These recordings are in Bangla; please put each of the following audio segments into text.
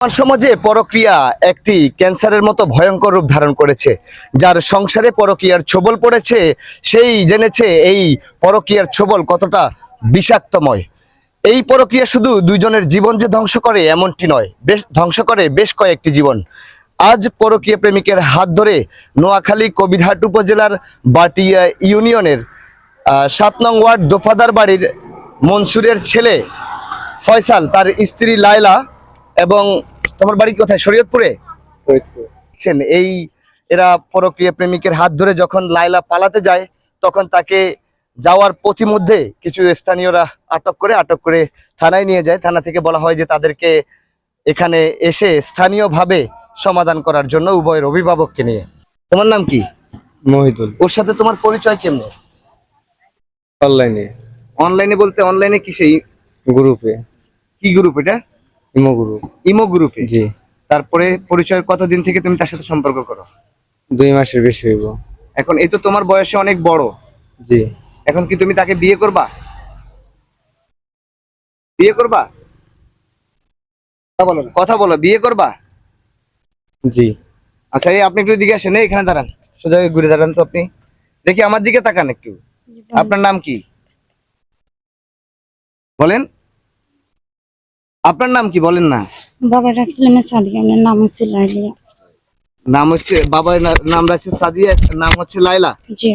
আমার সমাজে পরক্রিয়া একটি ক্যান্সারের মতো ভয়ঙ্কর রূপ ধারণ করেছে। যার সংসারে পরক্রিয়ার ছবল পড়েছে, সেই জেনেছে এই পরক্রিয়ার ছবল কতটা বিষাক্তময়। এই পরক্রিয়া শুধু দুইজনের জীবন যে ধ্বংস করে এমনটি নয়, বেশ ধ্বংস করে বেশ কয়েকটি জীবন। আজ পরকীয়া প্রেমিকের হাত ধরে নোয়াখালী কবিরহাট উপজেলার বাটিয়া ইউনিয়নের সাত নং ওয়ার্ড দোফাদার বাড়ির মনসুরের ছেলে ফয়সাল, তার স্ত্রী লায়লা এবং তোমার বাড়ি কোথায়? শরীয়তপুরে? দেখছেন এই এরা পরক্রিয়া প্রেমিকের হাত ধরে যখন লায়লা পালাতে যায় তখন তাকে যাওয়ার পথিমধ্যে কিছু স্থানীয়রা আটক করে আটক করে থানায় নিয়ে যায়। থানা থেকে বলা হয় যে তাদেরকে এখানে এসে স্থানীয়ভাবে সমাধান করার জন্য উভয়ের অভিভাবককে নিয়ে। তোমার নাম কি? মহিদুল। ওর সাথে তোমার পরিচয় কেমন? অনলাইনে। অনলাইনে বলতে অনলাইনে কি সেই গ্রুপে। কি গ্রুপ এটা? Imo group. ইমো গ্রুপে? জি। তারপরে পরিচয় কতদিন থেকে তুমি তার সাথে সম্পর্ক করো? দুই মাসের বেশি হইব। এখন এই তো তোমার বয়সে অনেক বড়। জি। এখন কি তুমি তাকে বিয়ে করবা? বিয়ে করবা? কথা বলো কথা বলো বিয়ে করবা? জি। আচ্ছা এই আপনি একটু দিকে আসেন এখানে দাঁড়ান। সোজা হয়ে ঘুরে দাঁড়ান তো আপনি। দেখি আমার দিকে তাকান একটু। আপনার নাম কি? বলেন। আপনার নাম কি বলেন না? বাবা রাখছিলাম সাদিয়া। আমার নাম হচ্ছে লাইলিয়া নাম হচ্ছে বাবার নাম রাখছে সাদিয়া নাম হচ্ছে লাইলা।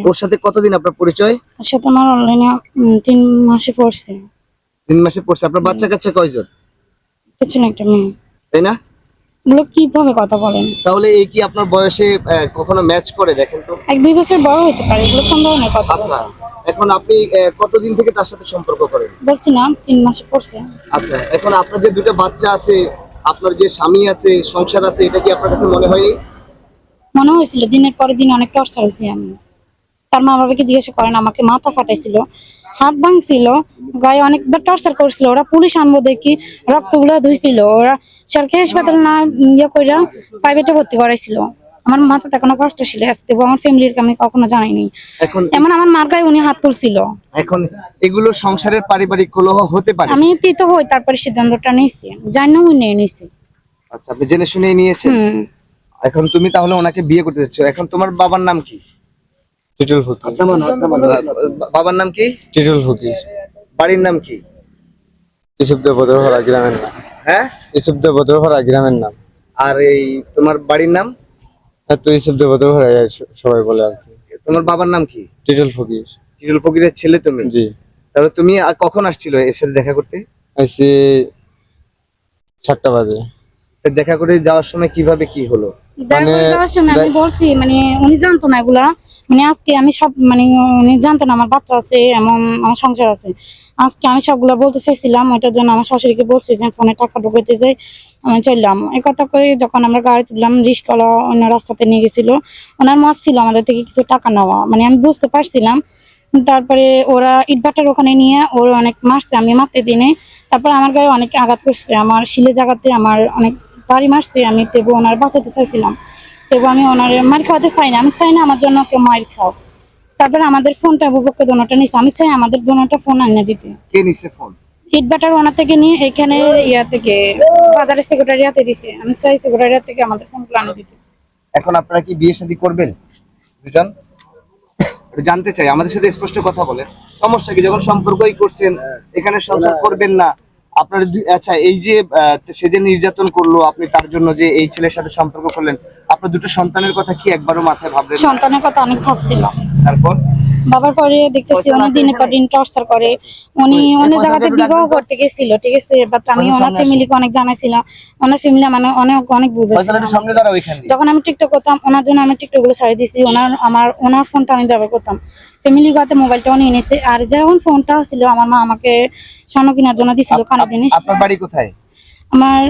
ওর সাথে কতদিন আপনার পরিচয়? ওর সাথে আমার অনলাইনে তিন মাসে পড়ছে। তিন মাসে পড়ছে। আপনার বাচ্চা কাচ্চা কয়জন? কিছু না একটা মেয়ে। তাই না? এগুলো কীভাবে কথা বলেন তাহলে এই কি আপনার বয়সে কখনো ম্যাচ করে দেখেন তো? এক দুই বছর বড় হতে পারে এগুলো কোন ধরনের কথা আচ্ছা। এখন আপনি কতদিন থেকে তার সাথে সম্পর্ক করেন? বলছি না তিন মাসে পড়ছে। আচ্ছা এখন আপনার যে দুটো বাচ্চা আছে আপনার যে স্বামী আছে সংসার আছে এটা কি আপনার কাছে মনে হয়নি? মনে হয়েছিল দিনের পরে দিন অনেক টর্চার হয়েছি আমি। তার মা বাবাকে জিজ্ঞাসা করেন আমাকে মাথা ফাটাইছিল হাত ভাঙছিল গায়ে অনেকবার টর্চার করছিল ওরা পুলিশ আনব দেখি রক্তগুলো ধুইছিল ওরা সরকারি হাসপাতাল না ইয়ে কইরা প্রাইভেটে ভর্তি করাইছিল। আমার মাথাতে কোনো কষ্ট ছিল আসতে আমার ফ্যামিলির আমি কখনো জানাইনি। এখন এমন আমার মার গায়ে উনি হাত তুলছিল। এখন এগুলো সংসারের পারিবারিক কলহ হতে পারে। আমি তীত হই তারপরে সিদ্ধান্তটা নিয়েছি। জানি উনি নিয়ে নিয়েছি। আচ্ছা আপনি জেনে শুনে নিয়েছেন? এখন তুমি তাহলে ওনাকে বিয়ে করতে চাচ্ছ। এখন তোমার বাবার নাম কি? টিটুল ফকির। বাবার নাম কি? টিটুল ফকির। বাড়ির নাম কি? ইসুফ দেব বদরহরা গ্রামের নাম। হ্যাঁ? ইসুফ দেব বদরহরা গ্রামের নাম। আর এই তোমার বাড়ির নাম? তো ইসুফ দেব বদরহরা সবাই বলে আর কি। তোমার বাবার নাম কি? টিটুল ফকির। চিরুল ফকিরের ছেলে তুমি? জি। তাহলে তুমি কখন আসছিল এর সাথে দেখা করতে? আসছি সাতটা বাজে। দেখা করে যাওয়ার সময় কীভাবে কি হলো? দেখা মানে যাওয়ার সময় আমি বলছি মানে উনি জানতো না এগুলা। মানে আজকে আমি সব মানে উনি জানতো না আমার বাচ্চা আছে, এমন আমার সংসার আছে। আজকে আমি সবগুলা বলতে চাইছিলাম, ওইটার জন্য আমার শাশুড়িকে বলছি যে ফোনে টাকা ঢুকাইতে যাই। আমি চললাম। এই কথা করে যখন আমরা গাড়ি তুললাম রিস্কলা অন্য রাস্তাতে নিয়ে গেছিল। ওনার মাছ ছিল আমাদের থেকে কিছু টাকা নেওয়া। মানে আমি বুঝতে পারছিলাম। তারপরে ওরা ইটভাটার ওখানে নিয়ে, ওর অনেক মারছে, আমি মারতে দিনে। তারপর আমার গায়ে অনেক আঘাত করছে। আমার শিলে জায়গাতে আমার অনেক বাড়ি মারছে, আমি তেবু ওনার বাঁচাতে চাইছিলাম। তবু আমি ওনার মার খাওয়াতে চাই না। আমি চাই না আমার জন্য কেউ মার খাও। তারপরে আমাদের ফোনটা বুবুকে দোনোটা নিছে। আমি চাই আমাদের দোনোটা ফোন আনিয়ে দিতে। কে নিছে ফোন? ওনার থেকে নিয়ে এখানে ইয়া থেকে বাজারের সেক্রেটারিয়াতে দিছে। আমি চাই থেকে আমাদের ফোনগুলো আনিয়ে দিতে। এখন আপনারা কি বিয়ে শাদী করবেন? দুজন? জানতে চাই। আমাদের সাথে স্পষ্ট কথা বলেন। সমস্যা কি? যখন সম্পর্কই করছেন এখানে সংসার করবেন না। আপনার আচ্ছা এই যে সে যে নির্যাতন করল আপনি তার জন্য যে এই ছেলের সাথে সম্পর্ক করলেন আপনার দুটো সন্তানের কথা কি একবারও মাথায় ভাবলেন সন্তানের কথা অনেক ভাবছিলাম। তারপর? বাবার পরে দেখতেছি উনি দিনের পর দিন টর্চার করে। উনি অন্য জায়গাতে বিবাহ করতে গেছিল ঠিক আছে বাট আমি ওনার ফ্যামিলিকে অনেক জানাইছিলাম। ওনার ফ্যামিলি মানে অনেক অনেক বুঝেছিলাম যখন আমি টিকটক করতাম ওনার জন্য আমি টিকটকগুলো ছাড়িয়ে দিয়েছি। ওনার আমার ওনার ফোনটা আমি ব্যবহার করতাম। ফ্যামিলি গাতে মোবাইলটাও নিয়ে নিয়েছে আর যখন ফোনটা ছিল আমার মা আমাকে স্বর্ণ কেনার জন্য দিছিল কানে জিনিস। আপনার বাড়ি কোথায়? আমার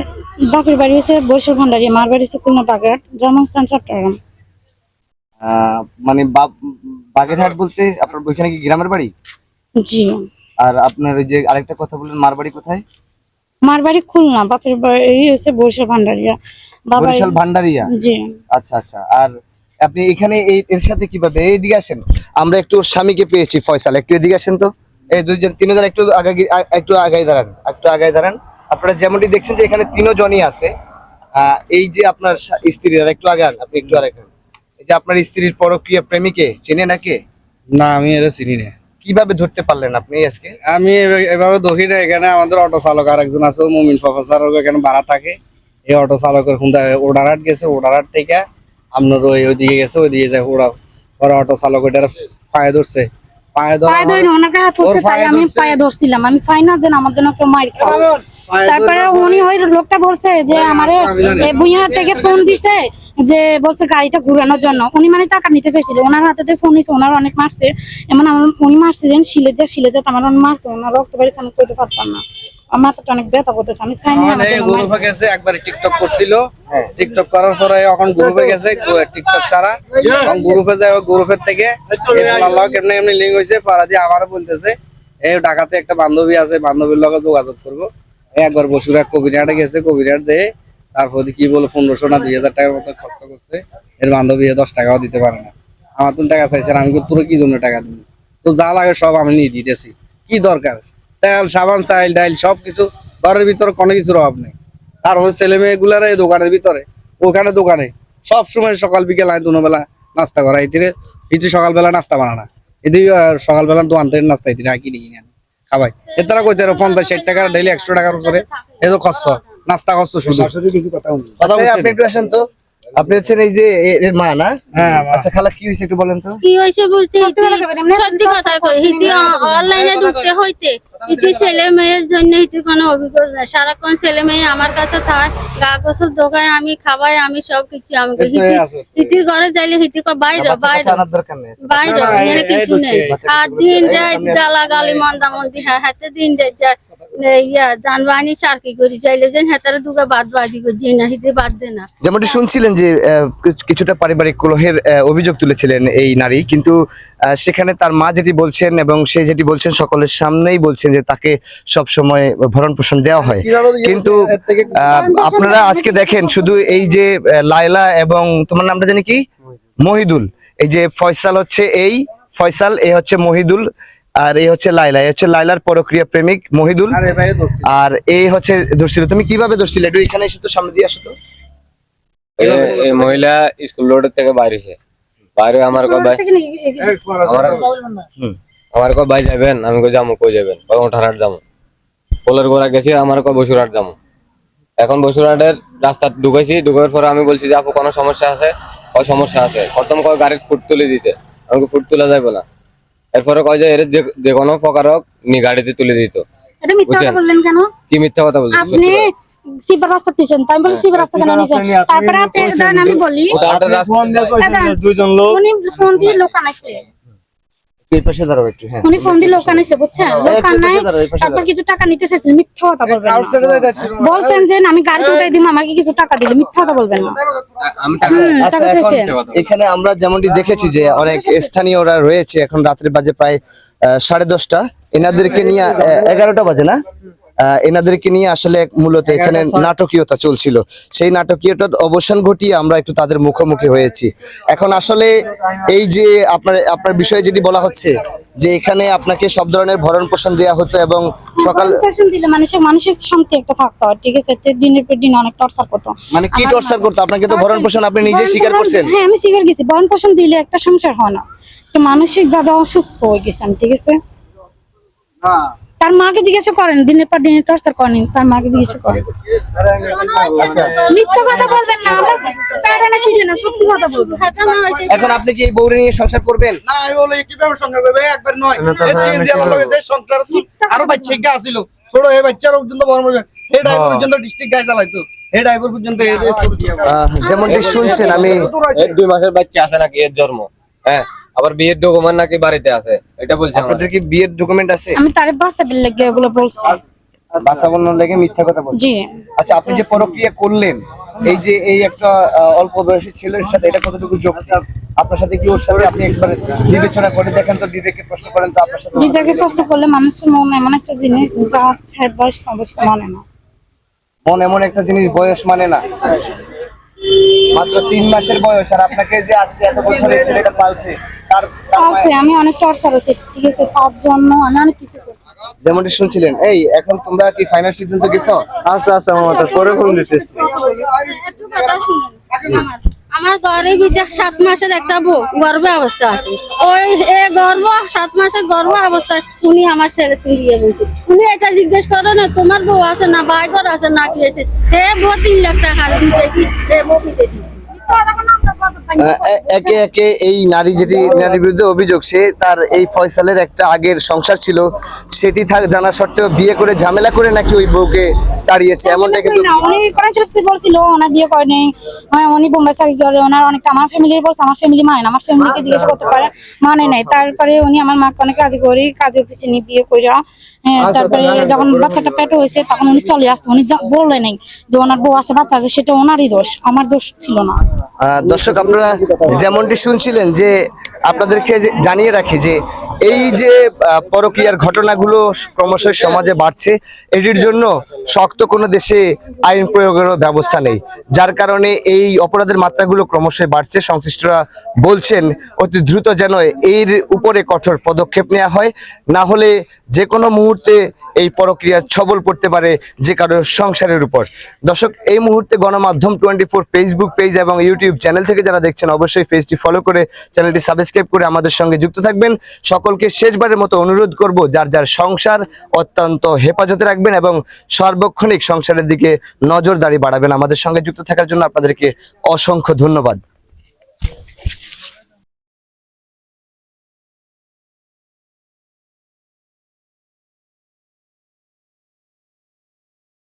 বাপের বাড়ি হচ্ছে বরিশাল ভান্ডারি মার বাড়ি হচ্ছে খুলনা বাগেরহাট জন্মস্থান চট্টগ্রাম। মানে বাপ- বাগেরহাট বলতে আপনার ওইখানে কি গ্রামের বাড়ি? জি আর আপনার ওই যে আরেকটা কথা বললেন মার বাড়ি কোথায়? মার বাড়ি খুলনা বাপের বাড়ি হচ্ছে বরিশাল ভান্ডারিয়া। বাবা বরিশাল ভান্ডারিয়া? জি। আচ্ছা আচ্ছা। আর আপনি এখানে এই এর সাথে কীভাবে? এইদিকে আসেন। আমরা একটু ওর স্বামীকে পেয়েছি ফয়সাল। একটু এদিকে আসেন তো। এই দুইজন তিনজন একটু আগে একটু আগায় দাঁড়ান। একটু আগায় দাঁড়ান। আপনারা যেমনটি দেখছেন যে এখানে তিনজনই আছে। এই যে আপনার স্ত্রীর আর একটু আগান। আপনি একটু আগান এই যে আপনার স্ত্রীর পরকীয় প্রেমিকে চেনে নাকি? না আমি এটা চিনি না। কীভাবে ধরতে পারলেন আপনি আজকে? আমি এভাবে- ধরি না এখানে আমাদের অটো চালক আর একজন আছে মুমিন প্রফেসর এখানে ভাড়া থাকে। এই অটো চালকের খুন্দা ওডারহাট গেছে ওডারহাট থেকে আপনার ওই ওইদিকে গেছে ওইদিকে যায় ওরা ওরা অটো চালক ওইটার পায়ে ধরছে। পায়ে শিলেজা পায়ে ধরে ওনাকে হাত ধরছে তাই আমি পায়ে ধরছিলাম। আমি চাই না যেন আমার জন্য কেউ মাইর খাও তারপরে উনি ওই লোকটা বলছে যে আমারে। থেকে ফোন দিছে যে বলছে গাড়িটা ঘুরানোর জন্য। উনি মানে টাকা নিতে চাইছিল। ওনার হাতে ফোন নিছে ওনার অনেক মারছে। এমন আমার উনি মারছে যেন শিলে যা শিলে যা আমার অনেক মারছে ওনার রক্ত বেড়েছে আমি করতে পারতাম না। মাথাটা অনেক ব্যথা করতেছে আমি চাই না আমার আমার এই জন্য মাইর গ্রুপে গেছে একবার টিকটক করছিল। টিকটক করার পরে এখন গ্রুপে গেছে টিকটক ছাড়া। এখন গ্রুপে যায় গ্রুপের থেকে আল্লাহ কেমনে এমনি লিঙ্ক হয়েছে পাড়া দিয়ে বলতেছে এই ঢাকাতে একটা বান্ধবী আছে বান্ধবীর লগে যোগাযোগ করব। একবার বসুরহাট কবিরহাটে গেছে কবিরহাট যে তারপর কি বলো পনেরোশো না দুই হাজার টাকার মতো খরচ করছে। এর বান্ধবী দশ টাকাও দিতে পারে না। আমার তুমি টাকা চাইছে আমি তোর কি জন্য টাকা দিবি? তো যা লাগে সব আমি নিয়ে দিতেছি। কি দরকার? তেল সাবান চাইল ডাইল সব কিছু ঘরের ভিতরে কোনো কিছুর অভাব নেই। আর ওই ছেলে মেয়েগুলার এই দোকানের ভিতরে ওখানে দোকানে সব সময় সকাল বিকেল আয় দুবেলা নাস্তা করা। এদিকে কিছু সকালবেলা নাস্তা বানানা এদিকে আহ, সকালবেলা দোকান থেকে নাস্তা এদিকে আর কিনে কিনে আনে। খাবাই। এ তারা কইতে পারো পঞ্চাশ ষাট টাকা ডেলি একশো টাকার উপরে এ তো খরচ নাস্তা খরচ শুধু। কথা আপনি একটু আসেন তো। আপনি হচ্ছেন এই যে এর মা না? হ্যাঁ, আচ্ছা খালা কি হয়েছে একটু বলেন তো? কি হয়েছে বলতে? সত্যি কথা কই হিতি অনলাইনে ঢুকছে হইতে। হিতি ছেলে মেয়ের জন্য হিতি কোনো অভিজ্ঞতা নাই। সারাক্ষণ ছেলে মেয়ে আমার কাছে থাক গা গোসল দোকায় আমি খাবাই আমি সব কিছু আমি হিতি হিতির ঘরে যাইলে হিতি কয় বাইরে বাইরে বাইরে এখানে কিছু নেই আর দিন রাত গালা গালি মন্দা হ্যাঁ হাতে দিন রাত যা ইয়া জানবানি চারকি করি? চাইলে যেন হাতারে দুগা বাদ বাদি করি না হিতে বাদ দে না। যেমনটি শুনছিলেন যে আহ, কিছুটা পারিবারিক কলহের অভিযোগ তুলেছিলেন এই নারী কিন্তু আহ, সেখানে তার মা যেটি বলছেন এবং সে যেটি বলছেন সকলের সামনেই বলছেন যে তাকে সব সময় ভরণ পোষণ দেওয়া হয়। কিন্তু আহ, আপনারা আজকে দেখেন শুধু এই যে লায়লা এবং তোমার নামটা জানি কি? মহিদুল। এই যে ফয়সাল হচ্ছে এই ফয়সাল এ হচ্ছে মহিদুল। আর এই হচ্ছে লাইলা এই হচ্ছে লাইলার পরক্রিয়া প্রেমিক মহিদুল। আরে ভাই ধরছি। আর এই হচ্ছে ধরছিল। তুমি কীভাবে ধরছিলে? একটু এখানে এসে তো সামনে দিয়ে আসো তো। এই মহিলা স্কুল রোড থেকে বাইরেছে বাইরে আমার কয় ভাই আমার কয় ভাই যাবেন? আমি কই যাব কই যাবেন? কয় ওঠারহাট যাব। পোলের গোড়া গেছি আমার কয় বসুরহাট যাব। এখন বসুরহাটের রাস্তা ঢুকেছি ঢুকার পরে আমি বলছি যে আপু কোনো সমস্যা আছে? ওই সমস্যা আছে। প্রথম কয় গাড়ির ফুট তুলে দিতে। আমাকে ফুট তোলা যাবে না। এরপরে কয় যে এর যে- কোনো প্রকার হোক নি গাড়িতে তুলে দিত। এটা মিথ্যা কথা বললেন কেন? কি মিথ্যা কথা বলছেন আপনি সিবার রাস্তা দিয়েছেন তাই বলি সিবার রাস্তা কেন নিয়েছেন তারপরে আপনি আমি বলি। লোক উনি ফোন দিয়ে লোক আনাইছে। এই পাশে দাঁড়াও একটু হ্যাঁ। উনি ফোন দিয়ে লোক আনাইছে বুঝছেন? লোক একটু আনাই পাশে দাঁড়াও, এই পাশে তারপর কিছু টাকা নিতে চাইছেন মিথ্যা কথা বলবেন না। আউটসাইডে যাই যাচ্ছি। বলছেন যে আমি গাড়ি উঠাই দিব আমাকে কিছু টাকা দিলে মিথ্যা কথা বলবেন না। আমি টাকা হুম, টাকা এখন আমরা যেমনটি দেখেছি যে অনেক স্থানীয়রা রয়েছে এখন রাত্রে বাজে প্রায় আহ, সাড়ে দশটা। এনাদেরকে নিয়ে এগারোটা বাজে না? এনাদেরকে নিয়ে আসলে মূলত এখানে নাটকীয়তা চলছিল। সেই নাটকীয়তার অবসান ঘটিয়ে আমরা একটু তাদের মুখোমুখি হয়েছি। এখন আসলে এই যে আপনার আপনার বিষয়ে যেটি বলা হচ্ছে যে এখানে আপনাকে সব ধরনের ভরণ পোষণ দেওয়া হতো এবং সকাল দিলে মানুষের মানসিক শান্তি একটা থাকতো। ঠিক আছে দিনের পর দিন অনেক টর্চার করতো। মানে কি টর্চার করতো? আপনাকে তো ভরণ পোষণ আপনি নিজে স্বীকার করছেন? হ্যাঁ আমি স্বীকার গেছি ভরণ পোষণ দিলে একটা সংসার হয় না। তো মানসিক ভাবে অসুস্থ হয়ে গেছে আমি ঠিক আছে? তার মাকে জিজ্ঞাসা করেন দিনের পর দিনের টর্চার করেন তার মাকে জিজ্ঞাসা করেন। আচ্ছা মিথ্যা কথা বলবেন না আমার প্যারা না না সত্যি কথা বলবেন এখন আপনি কি এই বউরে নিয়ে সংসার করবেন? না আমি বলি কীভাবে সংখ্যা করবে? একবার নয়। এই সিএনজি আলা সংখ্যা আরও বাচ্চা গা আছিল ছোট এই বাচ্চার পর্যন্ত বড় বড় এই ড্রাইভার পর্যন্ত ডিস্ট্রিক্ট গায়ে চালাইতো এই ড্রাইভার পর্যন্ত যেমনটি শুনছেন আমি দুই মাসের বাচ্চা আছে নাকি এর জন্ম? হ্যাঁ। আবার বিয়ের ডকুমেন্ট নাকি বাড়িতে আছে? এটা বলছে আপনাদের কি বিয়ের ডকুমেন্ট আছে? আমি তারে বাসা বিল লেগে এগুলো বলছি। বাসা বন্যর লেগে মিথ্যা কথা বলছি জি। আচ্ছা আপনি যে পরক্রিয়া করলেন এই যে এই একটা অল্প বয়সী ছেলের সাথে এটা কতটুকু যুক্তি আপনার সাথে কি ওর সাথে আপনি একবার বিবেচনা করে দেখেন তো বিবেকে প্রশ্ন করেন তো আপনার সাথে বিবেকে প্রশ্ন করলে মানুষের মন এমন একটা জিনিস যা খায় বয়স কম বয়স মানে না। মন এমন একটা জিনিস বয়স মানে না। মাত্র তিন মাসের বয়স আর আপনাকে যে আজকে এত বছরের ছেলেটা পালছে তার আছে আমি অনেক টর্চার ঠিক আছে তার জন্য আমি অনেক কিছু করছি। যেমনটি শুনছিলেন এই এখন তোমরা কি ফাইনাল সিদ্ধান্ত গেছো আচ্ছা আচ্ছা মামা পরে ফোন দিচ্ছি একটু কথা শুনুন আমার। আমার ঘরে ভিতরে সাত মাসের একটা বউ, গর্ভ অবস্থা আছে। ওই এ গর্ভ, সাত মাসের গর্ভ অবস্থায় উনি আমার ছেলে তুলিয়ে গেছে উনি এটা জিজ্ঞেস করে না, তোমার বউ আছে না বাইকর আছে না, কি আছে হে বউ, তিন লাখ টাকার দিতে কি হে বউ দিতে দিছি। একে একে এই নারী যেটি নারীর বিরুদ্ধে অভিযোগ সে তার এই ফয়সালের একটা আগের সংসার ছিল। সেটি থাক জানা সত্ত্বেও বিয়ে করে ঝামেলা করে নাকি ওই বউকে তাড়িয়েছে এমনটা কিন্তু বলছিল ওনার বিয়ে করেনি হ্যাঁ, উনি বোম্বাই চাকরি করে ওনার অনেকটা আমার ফ্যামিলির বলছে আমার ফ্যামিলি মানে আমার ফ্যামিলিকে জিজ্ঞাসা করতে পারে মানে নাই। তারপরে উনি আমার মাকে অনেক কাজ করি কাজের পিছনে বিয়ে কইরা হ্যাঁ, তারপরে যখন বাচ্চাটা পেটে হয়েছে তখন উনি চলে আসতো। উনি যা- বললে নাই যে ওনার বউ আছে বাচ্চা আছে সেটা ওনারই দোষ আমার দোষ ছিল না। দর্শক আপনারা যেমনটি শুনছিলেন যে আপনাদেরকে জানিয়ে রাখি যে এই যে পরকীয়ার ঘটনাগুলো ক্রমশ সমাজে বাড়ছে, এটির জন্য শক্ত কোনো দেশে আইন প্রয়োগের ব্যবস্থা নেই। যার কারণে এই অপরাধের মাত্রাগুলো ক্রমশই বাড়ছে। সংশ্লিষ্টরা বলছেন, অতি দ্রুত যেন এর উপরে কঠোর পদক্ষেপ নেওয়া হয়। না হলে যে কোনো মুহূর্তে এই পরক্রিয়া ছবল পড়তে পারে যে কারও সংসারের উপর। দর্শক, এই মুহূর্তে গণমাধ্যম টোয়েন্টি ফোর ফেসবুক পেজ এবং ইউটিউব চ্যানেল থেকে যারা দেখছেন, অবশ্যই পেজটি ফলো করে চ্যানেলটি সাবস্ক্রাইব করে আমাদের সঙ্গে যুক্ত থাকবেন। সকলকে শেষবারের মতো অনুরোধ করব, যার যার সংসার অত্যন্ত হেফাজতে রাখবেন এবং সার্বক্ষণিক সংসারের দিকে নজরদারি বাড়াবেন। আমাদের সঙ্গে যুক্ত থাকার জন্য আপনাদেরকে অসংখ্য ধন্যবাদ।